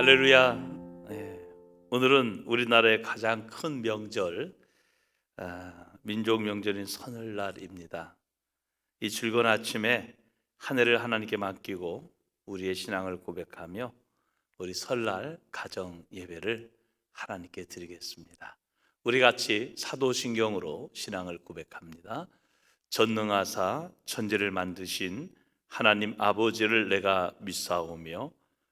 할렐루야. 예, 오늘은 우리나라의 가장 큰 명절, 아, 민족 명절인 선을날입니다. 이 즐거운 아침에 한 해를 하나님께 맡기고 우리의 신앙을 고백하며 우리 설날 가정 예배를 하나님께 드리겠습니다. 우리 같이 사도신경으로 신앙을 고백합니다. 전능하사 천지를 만드신 하나님 아버지를 내가 믿사오며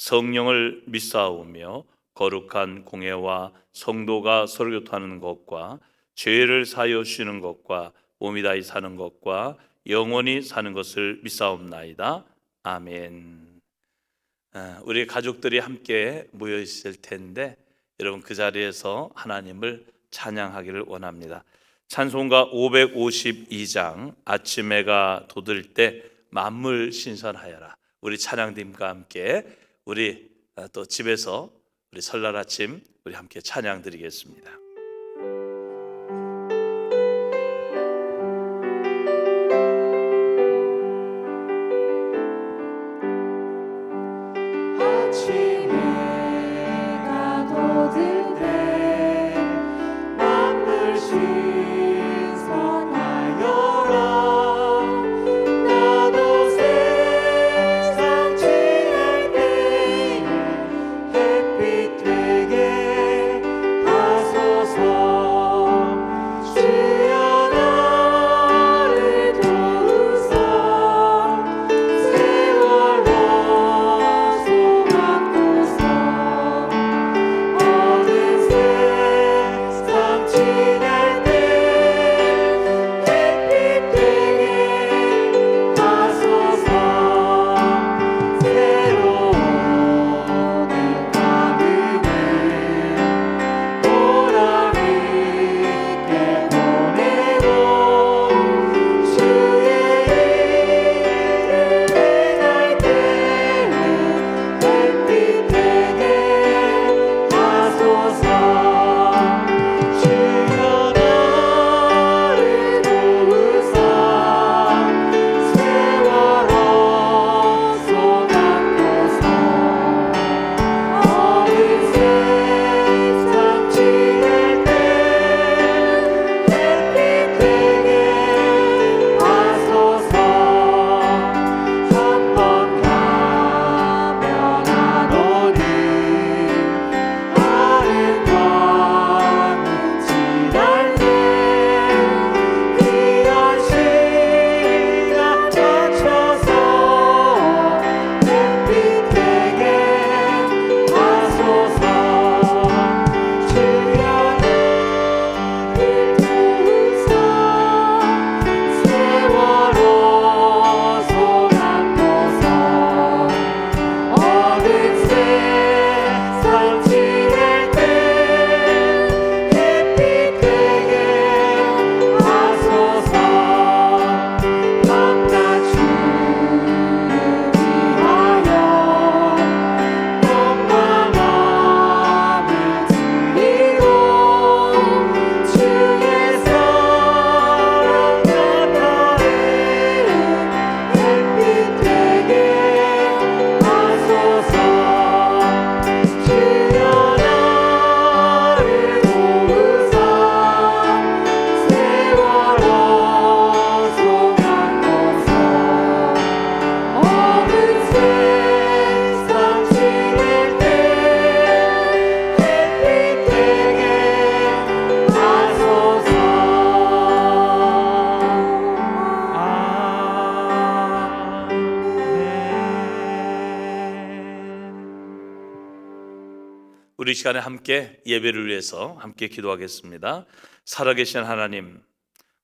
성령을 믿사오며 거룩한 공예와 성도가 서로 교통하는 것과 죄를 사여 주시는 것과 몸이 다히 사는 것과 영원히 사는 것을 믿사옵나이다. 아멘. 아, 우리 가족들이 함께 모여 있을 텐데 여러분 그 자리에서 하나님을 찬양하기를 원합니다. 찬송가 552장 아침 해가 돋을 때 만물 신선하여라. 우리 찬양팀과 함께 우리 아, 또 집에서 우리 설날 아침 우리 함께 찬양 드리겠습니다. 우리 시간에 함께 예배를 위해서 함께 기도하겠습니다. 살아계신 하나님,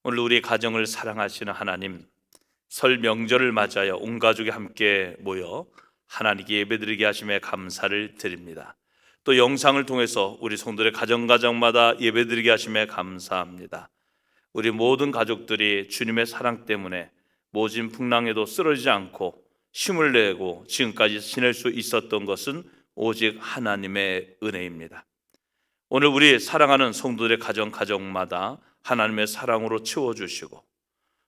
오늘 우리 가정을 사랑하시는 하나님, 설 명절을 맞아요. 온 가족이 함께 모여 하나님께 예배드리게 하심에 감사를 드립니다. 또 영상을 통해서 우리 성도의 가정 가정마다 예배드리게 하심에 감사합니다. 우리 모든 가족들이 주님의 사랑 때문에 모진 풍랑에도 쓰러지지 않고 힘을 내고 지금까지 지낼 수 있었던 것은 오직 하나님의 은혜입니다. 오늘 우리 사랑하는 성도들의 가정 가정마다 하나님의 사랑으로 채워 주시고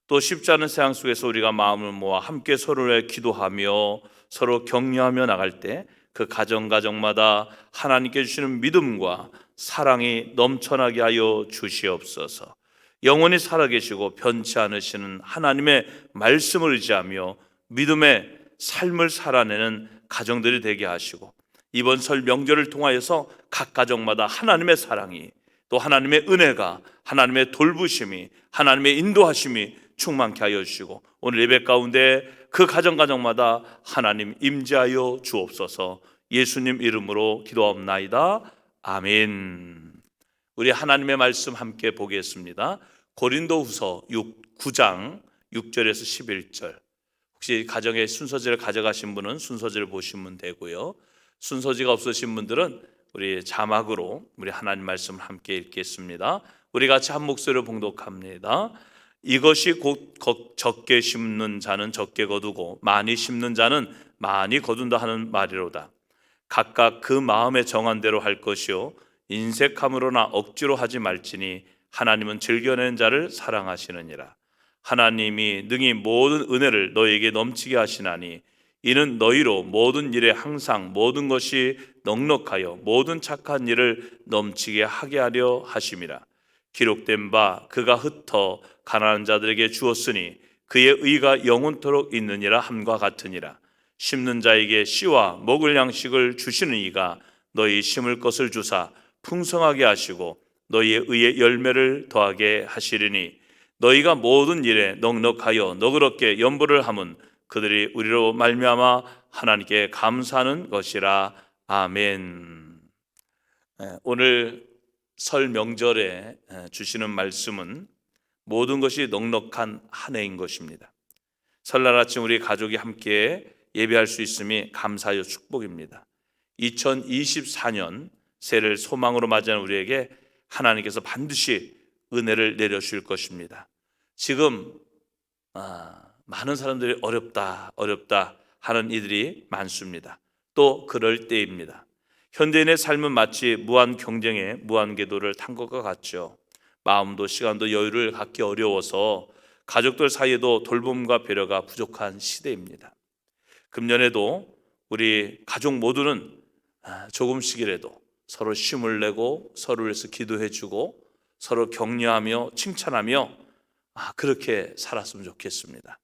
또 쉽지 않은 세상 속에서 우리가 마음을 모아 함께 서로를 기도하며 서로 격려하며 나갈 때 그 가정 가정마다 하나님께 주시는 믿음과 사랑이 넘쳐나게 하여 주시옵소서. 영원히 살아계시고 변치 않으시는 하나님의 말씀을 의지하며 믿음의 삶을 살아내는 가정들이 되게 하시고 이번 설 명절을 통하여서 각 가정마다 하나님의 사랑이 또 하나님의 은혜가 하나님의 돌부심이 하나님의 인도하심이 충만케 하여 주시고 오늘 예배 가운데 그 가정 가정마다 하나님 임재하여 주옵소서 예수님 이름으로 기도하옵나이다 아멘. 우리 하나님의 말씀 함께 보겠습니다. 고린도후서 6, 9장 6절에서 11절. 혹시 가정에 순서지를 가져가신 분은 순서지를 보시면 되고요. 순서지가 없으신 분들은 우리 자막으로 우리 하나님 말씀을 함께 읽겠습니다. 우리 같이 한 목소리로 봉독합니다. 이것이 곧 거- 적게 심는 자는 적게 거두고 많이 심는 자는 많이 거둔다 하는 말이로다. 각각 그 마음에 정한 대로 할 것이요 인색함으로나 억지로 하지 말지니 하나님은 즐겨낸 자를 사랑하시느니라. 하나님이 능히 모든 은혜를 너에게 넘치게 하시나니 이는 너희로 모든 일에 항상 모든 것이 넉넉하여 모든 착한 일을 넘치게 하게 하려 하심이라. 기록된 바 그가 흩어 가난한 자들에게 주었으니 그의 의가 영원토록 있느니라 함과 같으니라. 심는 자에게 씨와 먹을 양식을 주시는 이가 너희 심을 것을 주사 풍성하게 하시고 너희의 의의 열매를 더하게 하시리니 너희가 모든 일에 넉넉하여 너그럽게 연보를 함은 그들이 우리로 말미암아 하나님께 감사하는 것이라 아멘. 예, 오늘 설 명절에 예, 주시는 말씀은 모든 것이 넉넉한 한 해인 것입니다. 설날 아침 우리 가족이 함께 예배할 수 있음이 감사요 축복입니다. 2024년 새해를 소망으로 맞이하는 우리에게 하나님께서 반드시 은혜를 내려주실 것입니다. 지금 아, 많은 사람들이 어렵다, 어렵다 하는 이들이 많습니다. 또 그럴 때입니다. 현대인의 삶은 마치 무한 경쟁에 무한 궤도를 탄 것과 같죠. 마음도 시간도 여유를 갖기 어려워서 가족들 사이에도 돌봄과 배려가 부족한 시대입니다. 금년에도 우리 가족 모두는 아, 조금씩이라도 서로 쉼을 내고 서로를 위해서 기도해주고 서로 격려하며 칭찬하며 아, 그렇게 살았으면 좋겠습니다.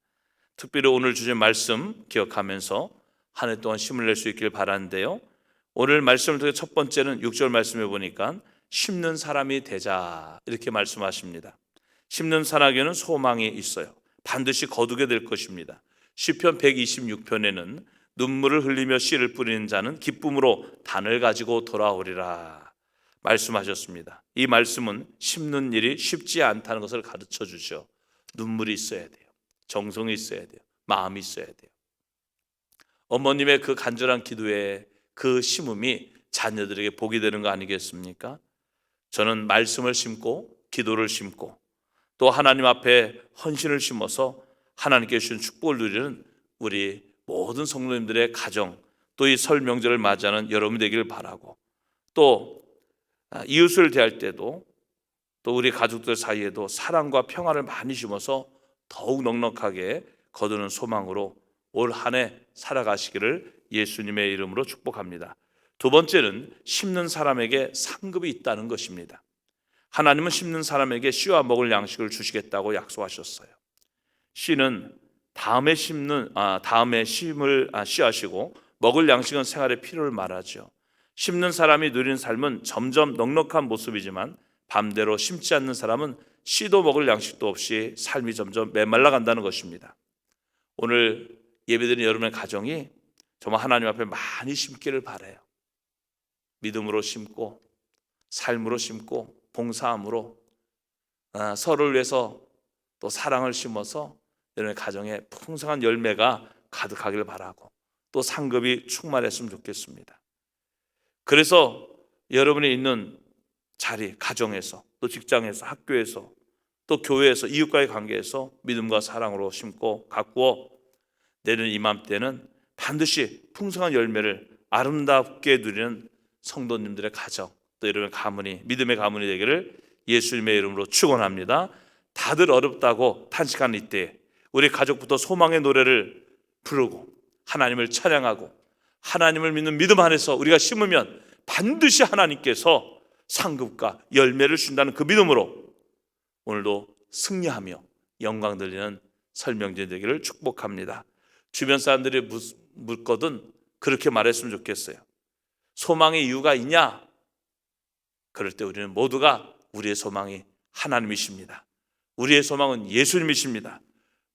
특별히 오늘 주신 말씀 기억하면서 한 해 동안 힘을 낼 수 있길 바라는데요. 오늘 말씀을 통해 첫 번째는 6절 말씀해 보니까 심는 사람이 되자 이렇게 말씀하십니다. 심는 사람에게는 소망이 있어요. 반드시 거두게 될 것입니다. 시편 126편에는 눈물을 흘리며 씨를 뿌리는 자는 기쁨으로 단을 가지고 돌아오리라 말씀하셨습니다. 이 말씀은 심는 일이 쉽지 않다는 것을 가르쳐 주죠. 눈물이 있어야 돼요. 정성이 있어야 돼요. 마음이 있어야 돼요. 어머님의 그 간절한 기도에 그 심음이 자녀들에게 복이 되는 거 아니겠습니까? 저는 말씀을 심고 기도를 심고 또 하나님 앞에 헌신을 심어서 하나님께 주신 축복을 누리는 우리 모든 성도님들의 가정 또 이 설 명절을 맞이하는 여러분 되기를 바라고 또 아, 이웃을 대할 때도 또 우리 가족들 사이에도 사랑과 평화를 많이 심어서 더욱 넉넉하게 거두는 소망으로 올 한 해 살아가시기를 예수님의 이름으로 축복합니다. 두 번째는 심는 사람에게 상급이 있다는 것입니다. 하나님은 심는 사람에게 씨와 먹을 양식을 주시겠다고 약속하셨어요. 씨는 다음에 심는 아 다음에 심을 아, 씨하시고 먹을 양식은 생활의 필요를 말하죠. 심는 사람이 누리는 삶은 점점 넉넉한 모습이지만 반대로 심지 않는 사람은 씨도 먹을 양식도 없이 삶이 점점 메말라 간다는 것입니다. 오늘 예배드린 여러분의 가정이 정말 하나님 앞에 많이 심기를 바래요. 믿음으로 심고 삶으로 심고 봉사함으로 아, 서로를 위해서 또 사랑을 심어서 여러분의 가정에 풍성한 열매가 가득하기를 바라고 또 상급이 충만했으면 좋겠습니다. 그래서 여러분이 있는 자리, 가정에서, 또 직장에서, 학교에서, 또 교회에서, 이웃과의 관계에서 믿음과 사랑으로 심고 가꾸어 내년 이맘때는 반드시 풍성한 열매를 아름답게 누리는 성도님들의 가정, 또 여러분의 가문이 믿음의 가문이 되기를 예수님의 이름으로 축원합니다. 다들 어렵다고 탄식하는 이때 우리 가족부터 소망의 노래를 부르고 하나님을 찬양하고 하나님을 믿는 믿음 안에서 우리가 심으면 반드시 하나님께서 상급과 열매를 준다는 그 믿음으로 오늘도 승리하며 영광 들리는 설명제 되기를 축복합니다. 주변 사람들이 묻- 묻거든 그렇게 말했으면 좋겠어요. 소망의 이유가 있냐? 그럴 때 우리는 모두가 우리의 소망이 하나님이십니다. 우리의 소망은 예수님이십니다.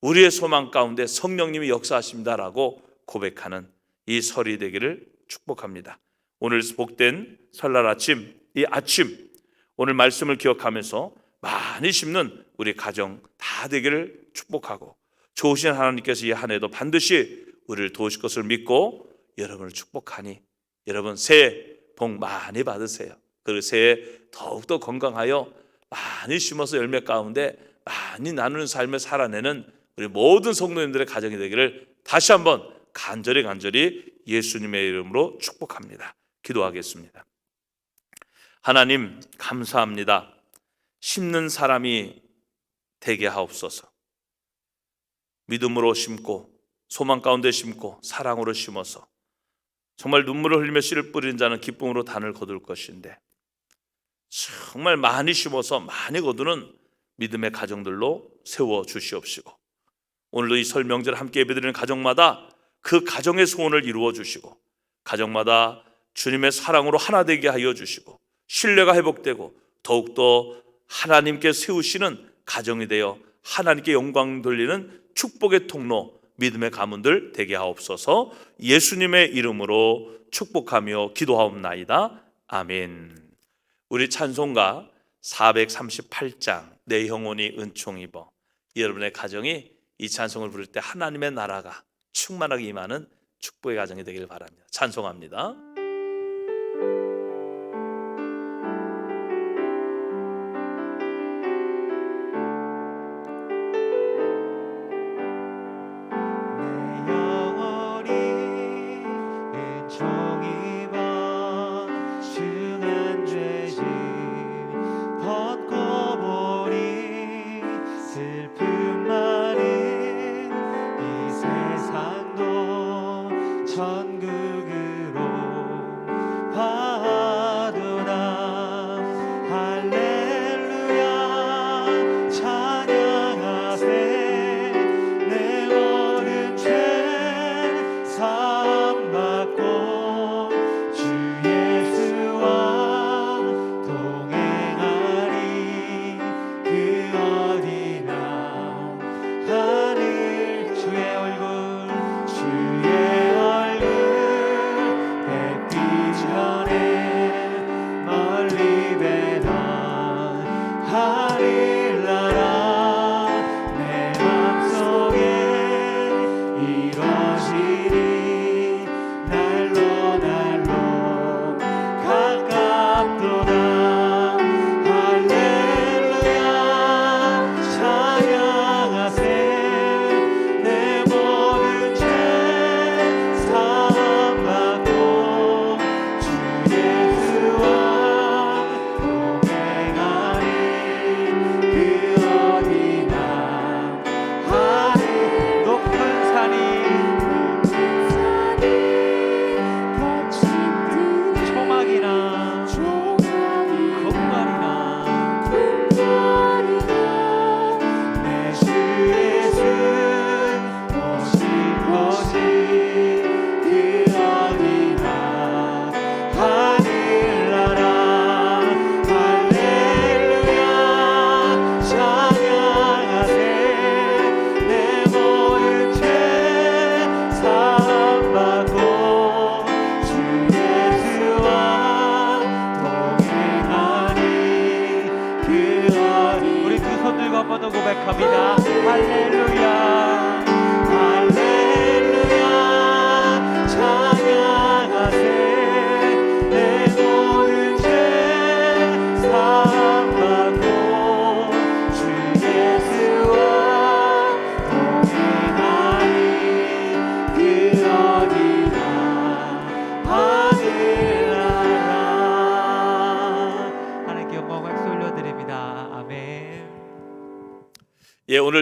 우리의 소망 가운데 성령님이 역사하십니다라고 고백하는 이 설이 되기를 축복합니다. 오늘 복된 설날 아침, 이 아침 오늘 말씀을 기억하면서 많이 심는 우리 가정 다 되기를 축복하고 좋으신 하나님께서 이 한 해도 반드시 우리를 도우실 것을 믿고 여러분을 축복하니 여러분 새해 복 많이 받으세요. 그리고 새해 더욱더 건강하여 많이 심어서 열매 가운데 많이 나누는 삶을 살아내는 우리 모든 성도님들의 가정이 되기를 다시 한번 간절히 간절히 예수님의 이름으로 축복합니다. 기도하겠습니다. 하나님 감사합니다. 심는 사람이 되게 하옵소서. 믿음으로 심고 소망 가운데 심고 사랑으로 심어서 정말 눈물을 흘리며 씨를 뿌리는 자는 기쁨으로 단을 거둘 것인데 정말 많이 심어서 많이 거두는 믿음의 가정들로 세워 주시옵시고 오늘도 이 설 명절 함께 예배드리는 가정마다 그 가정의 소원을 이루어 주시고 가정마다 주님의 사랑으로 하나 되게 하여 주시고 신뢰가 회복되고 더욱더 하나님께 세우시는 가정이 되어 하나님께 영광 돌리는 축복의 통로 믿음의 가문들 되게 하옵소서. 예수님의 이름으로 축복하며 기도하옵나이다. 아멘. 우리 찬송가 438장 내 영혼이 은총 입어. 여러분의 가정이 이 찬송을 부를 때 하나님의 나라가 충만하게 임하는 축복의 가정이 되길 바랍니다. 찬송합니다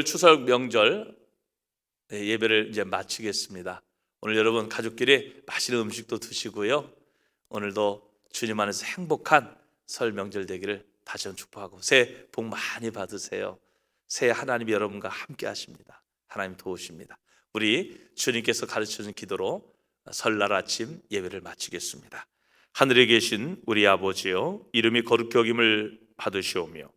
추석 명절 예, 예배를 이제 마치겠습니다. 오늘 여러분 가족끼리 맛있는 음식도 드시고요. 오늘도 주님 안에서 행복한 설 명절 되기를 다시 한번 축복하고 새해 복 많이 받으세요. 새해 하나님이 여러분과 함께 하십니다. 하나님 도우십니다. 우리 주님께서 가르쳐 준 기도로 설날 아침 예배를 마치겠습니다. 하늘에 계신 우리 아버지요 이름이 거룩히 여김을 받으시오며